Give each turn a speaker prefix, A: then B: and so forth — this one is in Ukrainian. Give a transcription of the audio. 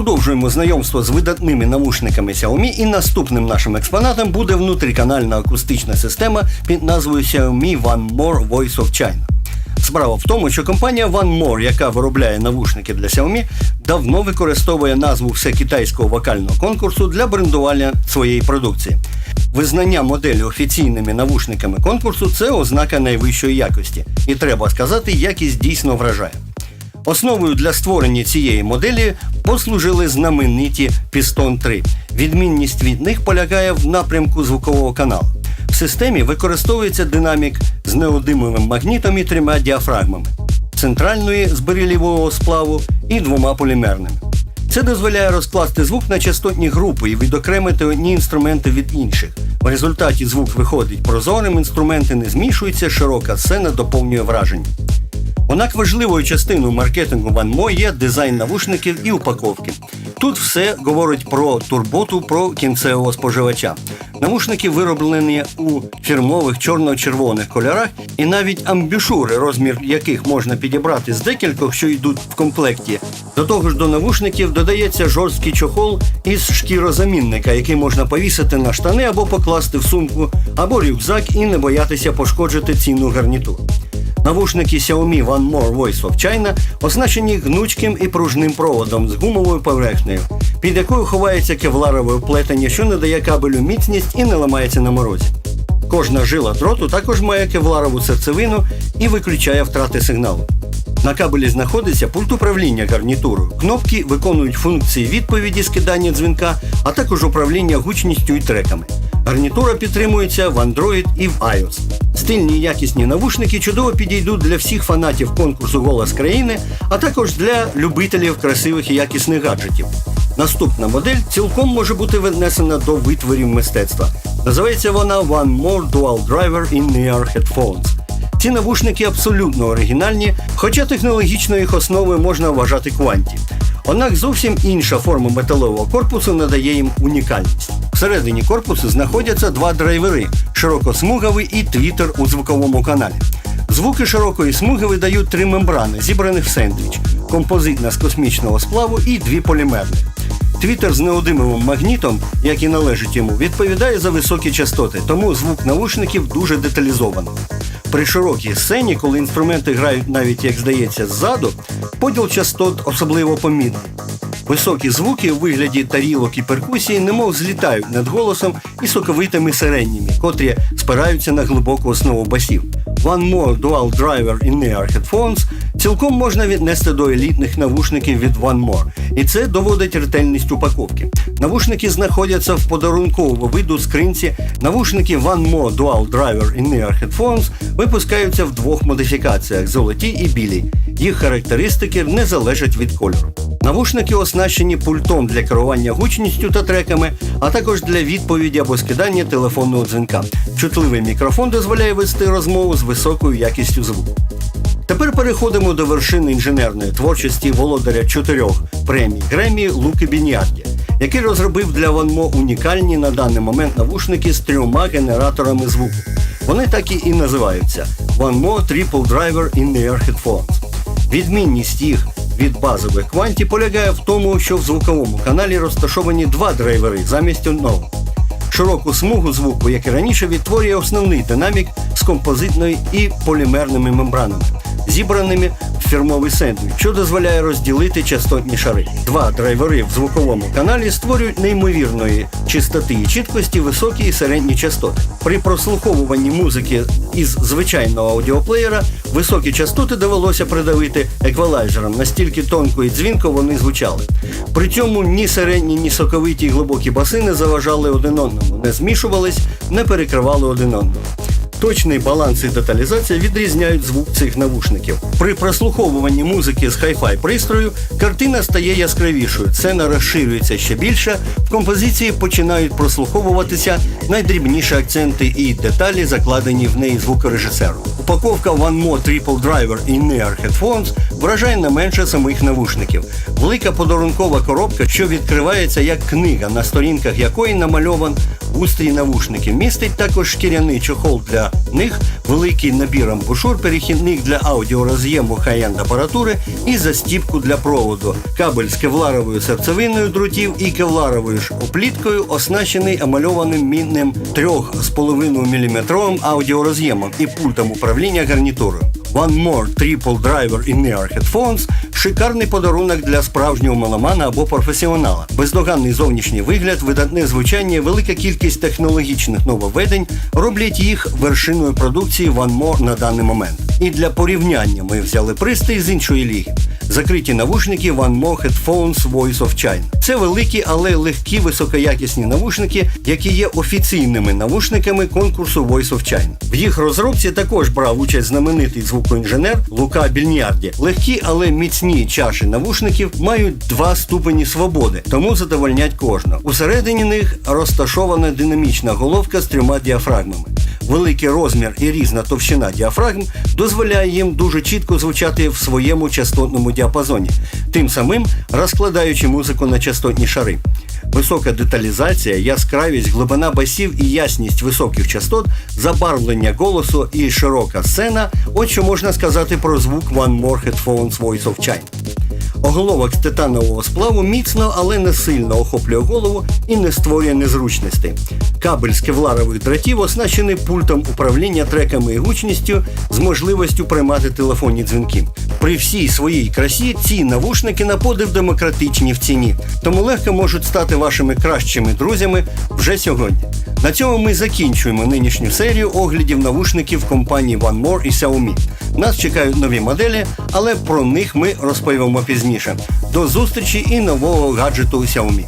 A: Продовжуємо знайомство з видатними навушниками Xiaomi і наступним нашим експонатом буде внутріканальна акустична система під назвою Xiaomi One More Voice of China. Справа в тому, що компанія One More, яка виробляє навушники для Xiaomi, давно використовує назву всекитайського вокального конкурсу для брендування своєї продукції. Визнання моделі офіційними навушниками конкурсу це ознака найвищої якості, і треба сказати, якість дійсно вражає. Основою для створення цієї моделі послужили знамениті Piston 3. Відмінність від них полягає в напрямку звукового каналу. В системі використовується динамік з неодимовим магнітом і трьома діафрагмами центральної з сплаву і двома полімерними. Це дозволяє розкласти звук на частотні групи і відокремити одні інструменти від інших. В результаті звук виходить прозорим, інструменти не змішуються, широка сцена доповнює враження. Однак важливою частиною маркетингу OneMo є дизайн навушників і упаковки. Тут все говорить про турботу про кінцевого споживача. Навушники вироблені у фірмових чорно-червоних кольорах, і навіть амбішури, розмір яких можна підібрати з декількох, що йдуть в комплекті. До того ж до навушників додається жорсткий чохол із шкірозамінника, який можна повісити на штани або покласти в сумку, або рюкзак і не боятися пошкоджити цінну гарнітуру. Навушники Xiaomi One More Voice of China оснащені гнучким і пружним проводом з гумовою поверхнею, під якою ховається кевларове плетення, що надає кабелю міцність і не ламається на морозі. Кожна жила дроту також має кевларову серцевину і виключає втрати сигналу. На кабелі знаходиться пульт управління гарнітурою. Кнопки виконують функції відповіді скидання дзвінка, а також управління гучністю і треками. Гарнітура підтримується в Android і в iOS. Стильні якісні навушники чудово підійдуть для всіх фанатів конкурсу Голос країни, а також для любителів красивих і якісних гаджетів. Наступна модель цілком може бути віднесена до витворів мистецтва. Називається вона One More Dual Driver In-Ear Headphones. Ці навушники абсолютно оригінальні, хоча технологічно їх основою можна вважати кванті. Однак зовсім інша форма металового корпусу надає їм унікальність. Всередині корпусу знаходяться два драйвери широкосмуговий і твітер у звуковому каналі. Звуки широкої смуги видають три мембрани, зібраних в сендвіч, композитна з космічного сплаву і дві полімерні. Твітер з неодимовим магнітом, як і належить йому, відповідає за високі частоти, тому звук навушників дуже деталізований. При широкій сцені, коли інструменти грають навіть, як здається, ззаду, поділ частот особливо помітний. Високі звуки у вигляді тарілок і перкусії немов злітають над голосом і соковитими сиреннями, котрі спираються на глибоку основу басів. One More Dual Driver In-Ear Headphones цілком можна віднести до елітних навушників від One More, і це доводить ретельність упаковки. Навушники знаходяться в подарунковому виду скринці. Навушники One More Dual Driver In-Ear Headphones випускаються в двох модифікаціях золоті і білі. Їх характеристики не залежать від кольору. Навушники оснащені пультом для керування гучністю та треками, а також для відповіді або скидання телефонного дзвінка. Чутливий мікрофон дозволяє вести розмову з високою якістю звуку. Тепер переходимо до вершини інженерної творчості володаря чотирьох премій Гремі Луки Бінярді, який розробив для OneMo унікальні на даний момент навушники з трьома генераторами звуку. Вони так і називаються OneMo Triple Driver In-Ear Headphones. Відмінність їх від базових кванті полягає в тому, що в звуковому каналі розташовані два драйвери замість одного. Широку смугу звуку, як і раніше, відтворює основний динамік з композитною і полімерними мембранами, зібраними в фірмовий сендвіч, що дозволяє розділити частотні шари. Два драйвери в звуковому каналі створюють неймовірної чистоти і чіткості високі і середні частоти. При прослуховуванні музики із звичайного аудіоплеєра високі частоти довелося придавити еквалайзером, настільки тонко і дзвінко вони звучали. При цьому ні середні, ні соковиті і глибокі баси не заважали один одному, не змішувались, не перекривали один одного. Точний баланс і деталізація відрізняють звук цих навушників. При прослуховуванні музики з хай-фай пристрою картина стає яскравішою, сцена розширюється ще більше, в композиції починають прослуховуватися найдрібніші акценти і деталі, закладені в неї звукорежисером. Упаковка One More Triple Driver і Near Headphones вражає не менше самих навушників. Велика подарункова коробка, що відкривається як книга, на сторінках якої намальован устрій навушників. Містить також шкіряний чохол для них, великий набір амбушур, перехідник для аудіороз'єму хай-енд апаратури і застіпку для проводу. Кабель з кевларовою серцевиною друтів і кевларовою ж опліткою оснащений амальованим мінним 3,5 мм аудіороз'ємом і пультом управління гарнітурою. One More Triple Driver In-Ear Headphones – шикарний подарунок для справжнього меломана або професіонала. Бездоганний зовнішній вигляд, видатне звучання, велика кількість технологічних нововведень роблять їх вершиною продукції More на даний момент. І для порівняння ми взяли пристрій з іншої ліги. Закриті навушники One Headphones Voice of China. Це великі, але легкі високоякісні навушники, які є офіційними навушниками конкурсу Voice of China. В їх розробці також брав участь знаменитий звукоінженер Лука Більнярді. Легкі, але міцні чаші навушників мають два ступені свободи, тому задовольнять кожного. Усередині них розташована динамічна головка з трьома діафрагмами. Великий розмір і різна товщина діафрагм дозволяє їм дуже чітко звучати в своєму частотному діапазоні, тим самим розкладаючи музику на частотні шари. Висока деталізація, яскравість, глибина басів і ясність високих частот, забарвлення голосу і широка сцена от що можна сказати про звук One More Headphones Voice of China. Оголовок з титанового сплаву міцно, але не сильно охоплює голову і не створює незручностей. Кабель з кевларових дротів оснащений пультом управління треками і гучністю з можливістю приймати телефонні дзвінки. При всій своїй красі ці навушники на подив демократичні в ціні, тому легко можуть стати вашими кращими друзями вже сьогодні. На цьому ми закінчуємо нинішню серію оглядів навушників компанії One More і Xiaomi. Нас чекають нові моделі, але про них ми розповімо пізніше. До зустрічі і нового гаджету Xiaomi.